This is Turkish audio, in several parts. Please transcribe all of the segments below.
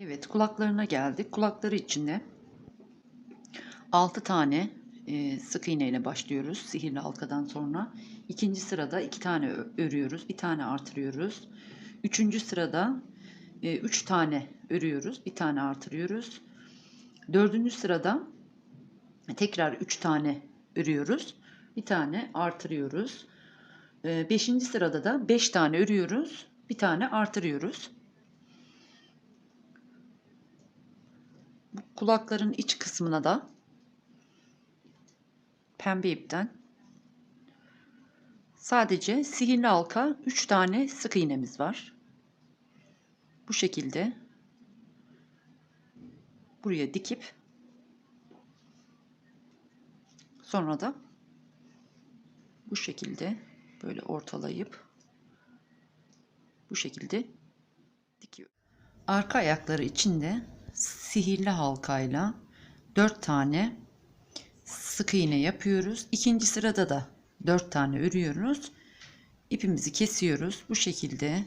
Evet kulaklarına geldik. Kulakları içinde 6 tane e, sık iğne ile başlıyoruz sihirli halkadan sonra. İkinci sırada 2 tane ö- örüyoruz. Bir tane artırıyoruz. Üçüncü sırada 3 tane örüyoruz. Bir tane artırıyoruz. Dördüncü sırada tekrar 3 tane örüyoruz. Bir tane artırıyoruz. E, beşinci sırada da 5 tane örüyoruz. Bir tane artırıyoruz. Kulakların iç kısmına da pembe ipten sadece sihirli halka 3 tane sık iğnemiz var. Bu şekilde buraya dikip sonra da bu şekilde böyle ortalayıp bu şekilde dikiyor. Arka ayakları içinde sihirli halkayla 4 tane sık iğne yapıyoruz. İkinci sırada da 4 tane örüyoruz. İpimizi kesiyoruz. Bu şekilde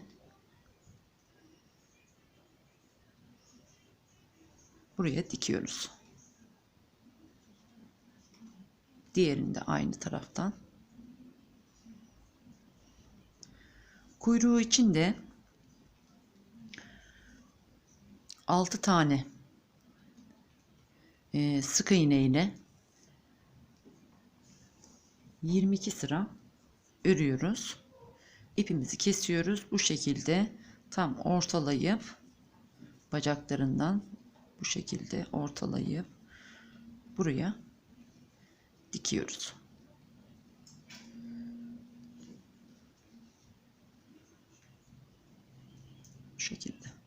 buraya dikiyoruz. Diğerini de aynı taraftan. Kuyruğu için de 6 tane e, sık iğne ile 22 sıra örüyoruz. İpimizi kesiyoruz. Bu şekilde tam ortalayıp bacaklarından bu şekilde ortalayıp buraya dikiyoruz. Bu şekilde.